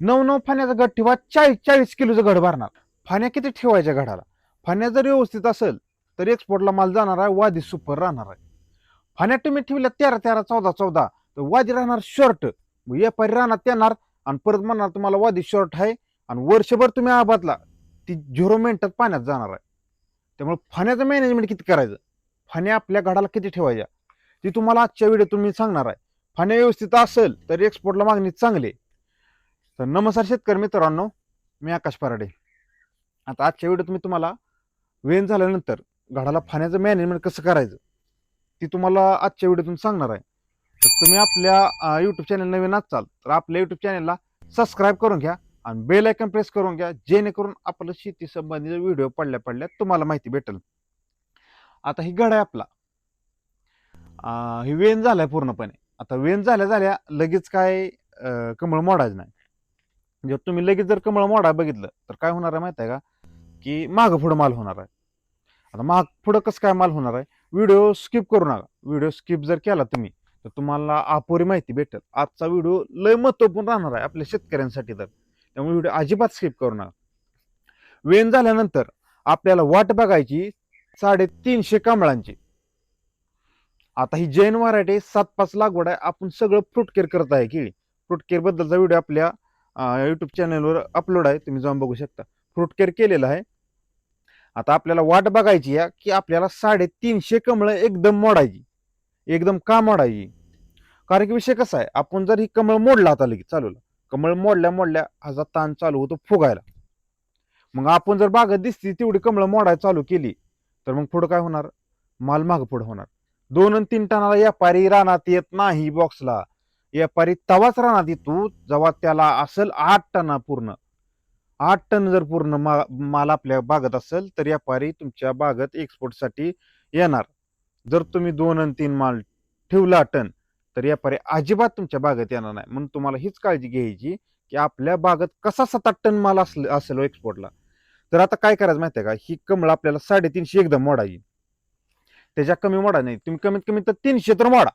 नऊ नऊ फाण्याचा गड ठेवा चाळीस चाळीस किलोचं गड भरणार. फाण्या किती ठेवायच्या गडाला? फाण्या जर व्यवस्थित असेल तर एक्सपोर्टला माल जाणार आहे वादी सुपर राहणार आहे. फाण्या तुम्ही ठेवल्या तेरा तेरा चौदा चौदा तर वादी राहणार शॉर्ट व्यापारी राहणार येणार आणि परत म्हणणार तुम्हाला वादी शॉर्ट आहे आणि वर्षभर तुम्ही आबादला ती झिरो मिनिटात पाण्यात जाणार आहे. त्यामुळे फाण्याचं मॅनेजमेंट किती करायचं? फाण्या आपल्या घडाला किती ठेवायच्या? ती तुम्हाला आजच्या व्हिडिओतून मी सांगणार आहे. फाण्या व्यवस्थित असेल तर एक्सपोर्टला मागणी चांगली आहे. तर नमस्कार शेतकरी मित्रांनो मी आकाश पराडे. आता आजच्या व्हिडिओत मी तुम्हाला वेन झाल्यानंतर घडाला फाण्याचं मॅनेजमेंट कसं करायचं ती तुम्हाला आजच्या व्हिडिओतून सांगणार आहे. तर तुम्ही आपल्या यूट्यूब चॅनल नवीन असाल तर आपल्या यूट्यूब चॅनलला सबस्क्राईब करून घ्या आणि बेल आयकन प्रेस करून घ्या जेणेकरून आपलं शेती संबंधित व्हिडिओ पडल्या पडल्या तुम्हाला माहिती भेटेल. आता ही गड आहे आपला ही वेन झालाय पूर्णपणे. आता वेन झाल्या झाल्या लगेच काय कमळ मोडायचं नाही. जर तुम्ही लगेच जर कमळ मोडा बघितलं तर काय होणार आहे माहिती आहे का? की माग पुढं माल होणार आहे. आता माग पुढं कसं काय माल होणार आहे? व्हिडिओ स्किप करू नका. व्हिडिओ स्किप जर केला तुम्ही तर तुम्हाला अपुरी माहिती भेटेल. आजचा व्हिडिओ लय महत्त्वपूर्ण राहणार आहे आपल्या शेतकऱ्यांसाठी तर. त्यामुळे व्हिडिओ अजिबात स्किप करू नका. वेन झाल्यानंतर आपल्याला वाट बघायची साडेतीनशे कमळांची. आता ही जैन व्हरायटी सात पाच लागवड आहे. आपण सगळं फ्रूट केअर करत आहे केळी फ्रूट केअर बद्दलचा व्हिडिओ आपल्या यूट्यूब चॅनलवर अपलोड आहे. तुम्ही जाऊन बघू शकता. फ्रूट केअर केलेलं आहे. आता आपल्याला वाट बघायची आहे की आपल्याला साडेतीनशे कमळं एकदम मोडायची. एकदम का मोडायची? कारण की विषय कसा आहे? आपण जर ही कमळ मोडला आता लगेच चालू कमळ मोडल्या मोडल्या ह्याचा ताण चालू होतो फुगायला. मग आपण जर बागत दिसती तेवढी कमळं मोडायला चालू केली तर मग पुढं काय होणार? माल माग पुढं होणार. दोन आणि तीन टनाला व्यापारी रानात येत नाही बॉक्सला व्यापारी तवाच रानात तू जेव्हा त्याला असेल आठ टना पूर्ण. आठ टन जर पूर्ण मा- माल आपल्या बागत असेल तर व्यापारी तुमच्या बागत एक्सपोर्टसाठी येणार. जर तुम्ही दोन आणि तीन माल ठेवला टन तर व्यापारी अजिबात तुमच्या बागत येणार नाही. म्हणून तुम्हाला हीच काळजी घ्यायची की आपल्या बागत कसा सात आठ टन माल असले असेल हो एक्सपोर्टला तर आता काय करायचं माहिती आहे का? ही कमळ आपल्याला साडेतीनशे एकदम मोडायची. त्याच्या कमी मोडा नाही. तुम्ही कमीत कमी तर तीनशे तर मोडा.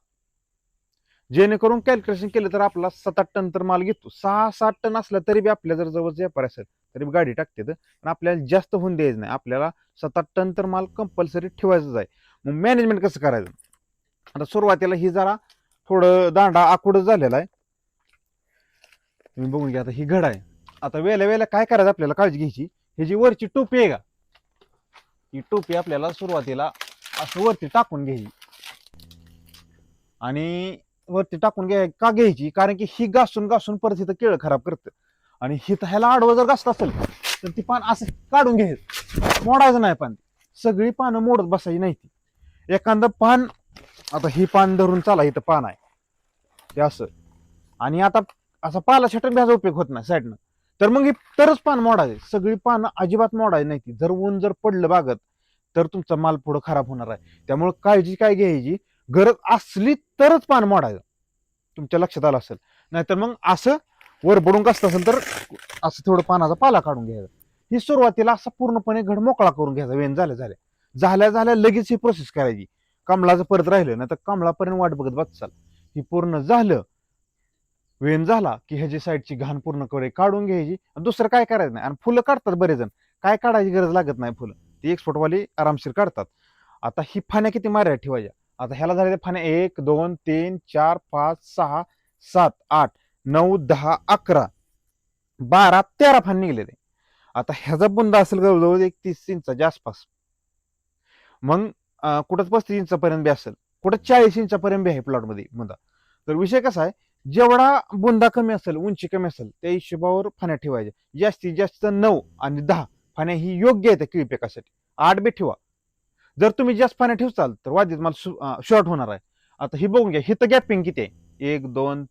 जेणेकरून कॅल्क्युलेशन केलं तर आपला सात आठ टन तर माल घेतो. सहा सात टन असला तरी बी आपल्या जर जवळ व्यापार असेल तरी गाडी टाकते तर. पण आपल्याला जास्त होऊन द्यायचं नाही. आपल्याला सात आठ टन तर माल कंपल्सरी ठेवायचंच आहे. मग मॅनेजमेंट कसं करायचं? आता सुरुवातीला ही जरा थोडं दांडा आकुड झालेला आहे. तुम्ही बघून घ्या आता ही घड आहे. आता वेळेला वेळेला काय करायचं आपल्याला काळजी घ्यायची? ही जी वरची टोपी आहे का? ही टोपी आपल्याला सुरुवातीला असं वरती टाकून घ्यायची. आणि वरती टाकून घ्याय का घ्यायची? कारण की ही घासून घासून परत इथं केळं खराब करतं. आणि हिथं ह्याला आडवं जर घासत असेल तर ती पान असं काढून घ्यायचं. मोडायचं नाही पान. सगळी पानं मोडत बसायची नाही ती. एखादं पान आता ही पान धरून चाला इथं पान आहे. ते असं. आणि आता असा पाला छटन घ्यायचा उपयोग होत नाही साईडनं. तर मग ही तरच पान मोडायचे. सगळी पानं अजिबात मोडायची नाही ती. जर ऊन जर पडलं बागत तर तुमचा माल पुढं खराब होणार आहे. त्यामुळे काळजी काय घ्यायची? गरज असली तरच पान मोडायचं. तुमच्या लक्षात आलं असेल. नाहीतर मग असं वर बुडून कसलं असेल तर असं थोडं पानाचा पाला काढून घ्यायचा. ही सुरुवातीला असा पूर्णपणे घड मोकळा करून घ्यायचा. वेन झाल्या झाल्या. झाल्या झाल्या लगेच ही प्रोसेस करायची. कमळाचं परत राहिलं नाही तर कमळापर्यंत वाट बघत बसाल ही पूर्ण झालं. वेन झाला की ह्याची साईडची घाण पूर्ण करे काढून घ्यायची. आणि दुसरं काय करायचं नाही. आणि फुलं काढतात बरेच जण काय काढायची गरज लागत नाही फुलं. ती एक्सपोर्टवाली आरामशीर काढतात. आता ही फाण्या किती माऱ्या ठेवायच्या? आता ह्याला झाले फाने एक दोन तीन चार पाच सहा सात आठ नऊ दहा अकरा बारा तेरा फान निघलेले आता ह्याचा बुंदा असेल जवळजवळ एक तीस इंचाच्या आसपास. मग कुठं कुठंच पस्तीस इंचापर्यंत बी असेल. कुठं चाळीस इंचापर्यंत बी आहे प्लॉटमध्ये बुंदा. तर विषय कसा आहे? जेवढा बुंदा कमी असेल उंची कमी असेल त्या हिशोबावर फाण्या ठेवायच्या जास्तीत जास्त नऊ आणि दहा फाण्या ही योग्य आहे त्या किळी पिकासाठी. आठ बी ठेवा. जर तुम्ही जास्त पाण्यात ठेवचाल तर वादीत मला शॉर्ट होणार आहे. आता ही बघून घ्या हिथं गॅपिंग किती आहे? एक दोन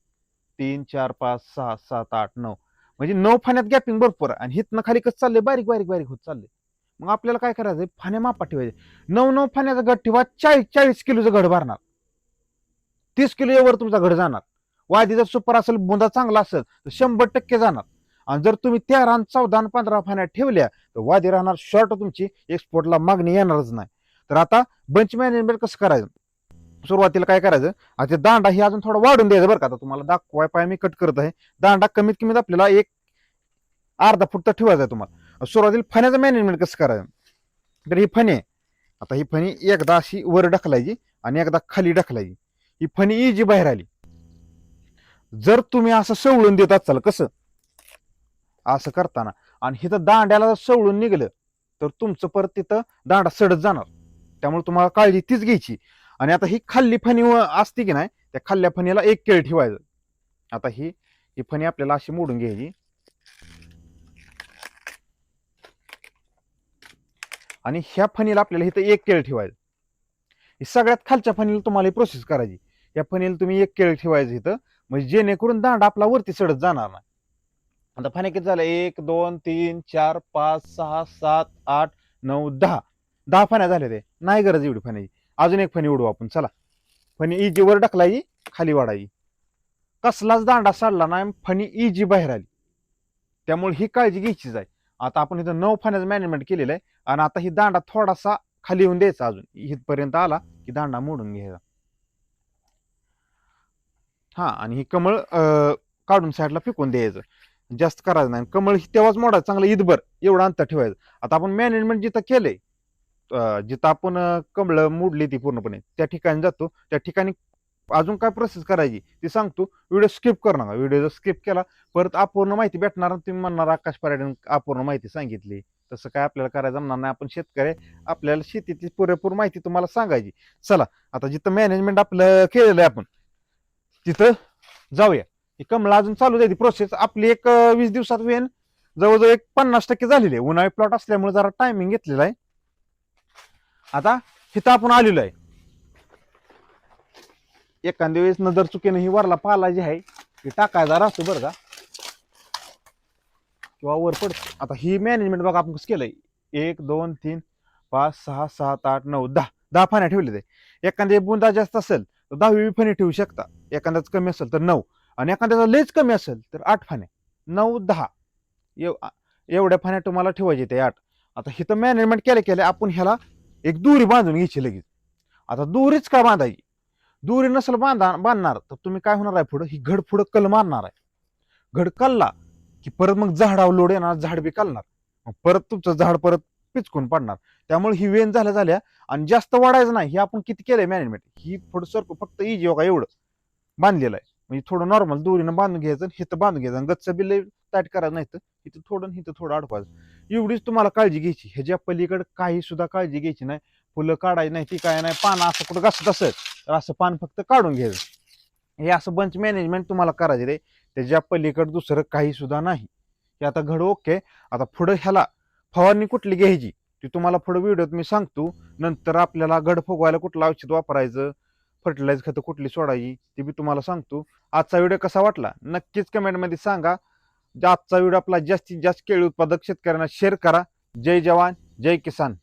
तीन चार पाच सहा सात आठ नऊ. म्हणजे नऊ फाण्यात गॅपिंग भरपूर आहे. आणि हिथनं खाली कसं चाललंय? बारीक बारीक बारीक होत चाललंय. मग आपल्याला काय करायचंय? फाण्या मापा ठेवायचे नऊ नऊ फाण्याचा गट ठेवा चाळीस चाळीस किलोचं घड भरणार. तीस किलो एवढं तुमचा घड जाणार. वादी जर सुपर असेल बुंदा चांगला असेल तर शंभर टक्के जाणार. आणि जर तुम्ही तेरा रान चौदा आणि पंधरा फाण्या ठेवल्या तर वादी राहणार शॉर्ट तुमची एक्सपोर्टला मागणी येणारच नाही. तर आता बंच मॅनेजमेंट कसं करायचं? सुरुवातीला काय करायचं? आता ते दांडा ही अजून थोडा वाढून द्यायचं बरं का. आता तुम्हाला दाखवाय पाय मी कट करत आहे दांडा कमीत कमीत आपल्याला एक अर्धा फूट तर ठेवायचा आहे तुम्हाला. सुरुवातीला फण्याचं मॅनेजमेंट कसं करायचं? तर ही फणी. आहे आता ही फणी एकदा अशी वर ढकलायची आणि एकदा खाली ढकलायची. ही फणी इजी बाहेर आली. जर तुम्ही असं सवळून देत असाल कसं? असं करताना. आणि हिथं दांड्याला जर सवळून निघलं तर तुमचं परत तिथं दांडा सडत जाणार. त्यामुळे तुम्हाला काळजी तीच घ्यायची. आणि आता ही खाल्ली फणी असते की नाही त्या खाल्ल्या फणीला एक केळ ठेवायचं. आता ही ही फणी आपल्याला अशी मोडून घ्यायची. आणि ह्या फणीला आपल्याला इथं एक केळ ठेवायचं. ही सगळ्यात खालच्या फणीला तुम्हाला प्रोसेस करायची. या फणीला तुम्ही एक केळ ठेवायचं इथं. म्हणजे जेणेकरून दांडा आपला वरती चढत जाणार नाही. आता फण्या किती झाल्या? एक दोन तीन चार पाच सहा सात आठ नऊ दहा. दहा फण्या झाल्या ते. नाही गरज एवढी फण्याची अजून एक फणी उडवू आपण चला. फणी इजी वर टाकलायची खाली वाढायची कसलाच दांडा साडला नाही फणी इजी बाहेर आली. त्यामुळे ही काळजी घ्यायचीच आहे. आता आपण इथं नऊ फण्याचं मॅनेजमेंट केलेलं आहे आणि आता ही दांडा थोडासा खाली येऊन द्यायचा अजून. इथपर्यंत आला की दांडा मोडून घ्यायचा. हा आणि ही कमळ काढून साईडला फेकून द्यायचं. जास्त करायचं नाही. कमळ ही तेव्हाच मोडायचं चांगलं ईदभर एवढं अंतर ठेवायचं. आता आपण मॅनेजमेंट जिथं केलंय जिथं आपण कमळं मोडली ती पूर्णपणे त्या ठिकाणी जातो. त्या ठिकाणी अजून काय प्रोसेस करायची? ती सांगतो. व्हिडिओ स्किप करू नका. व्हिडिओ जर स्किप केला परत अपूर्ण माहिती भेटणार तुम्ही म्हणणार आकाश पर्यटन अपूर्ण माहिती सांगितली. तसं काय आपल्याला करायचं जमणार नाही. आपण शेतकरी आपल्याला शेतीतली पुरेपूर माहिती तुम्हाला सांगायची. चला आता जिथं मॅनेजमेंट आपलं केलेलं आहे आपण तिथं जाऊया. ही कमला अजून चालू द्यायची प्रोसेस आपली एक वीस दिवसात वेन जवळजवळ एक पन्नास टक्के झालेली आहे. उन्हाळी प्लॉट असल्यामुळे जरा टायमिंग घेतलेला आहे. आता हिथं आपण आलेलो आहे. एखाद्या वेळेस नजर चुकीने ही वरला पाला जी आहे ती टाकायचा राहतो बरं का? किंवा वर पडतो आता ही मॅनेजमेंट बघा आपण कसं केलंय. एक दोन तीन पाच सहा सात आठ नऊ दहा. दहा फाण्या ठेवले ते एखाद्या बुंदा जास्त असेल तर दहावी फणी ठेवू शकता. एखाद्याच कमी असेल तर नऊ. आणि एखाद्याचा लेच कमी असेल तर आठ फाण्या. नऊ दहा. एव एवढ्या फाण्या तुम्हाला ठेवायचे ते आठ. आता हिथं मॅनेजमेंट केले केले आपण ह्याला एक दोरी बांधून घ्यायची लगेच. आता दोरीच का बांधायची दोरी नसेल बांधा बांधणार तर तुम्ही काय होणार आहे पुढं? ही घड पुढं कल मारणार आहे. घड कल्ला की परत मग झाडावर लोड येणार झाड बी कलणार. मग परत तुमचं झाड परत पिचकून पडणार. त्यामुळे ही वेन झाल्या झाल्या आणि जास्त वाढायचं नाही. हे आपण किती केलंय मॅनेजमेंट ही थोडं सरकं फक्त इजी का एवढं बांधलेलं आहे. म्हणजे थोडं नॉर्मल दोरीनं बांधून घ्यायचं हे तर बांधून घ्यायचं. आणि गच्च बिल टाईट करायचं नाही तर इथं थोडं इथं थोडं अडकवायचं एवढीच तुम्हाला काळजी घ्यायची. ह्याच्या पलीकडे काही सुद्धा काळजी घ्यायची नाही. फुलं काढायची नाही ती काय नाही. पानं असं कुठं घासत असत तर असं पान फक्त काढून घ्यायचं. हे असं बंच मॅनेजमेंट तुम्हाला करायचे रे. त्याच्या पलीकडे दुसरं काही सुद्धा नाही. हे आता घड ओके. आता पुढं ह्याला फवारणी कुठली घ्यायची? ती तुम्हाला पुढं व्हिडिओत मी सांगतो. नंतर आपल्याला घड फुगवायला कुठलं औषध वापरायचं? फर्टिलाइज खतं कुठली सोडायची? ती मी तुम्हाला सांगतो. आजचा व्हिडिओ कसा वाटला? नक्कीच कमेंटमध्ये सांगा. आजचा व्हिडिओ आपला जास्तीत जास्त केळी उत्पादक शेतकऱ्यांना शेअर करा. जय जवान जय किसान.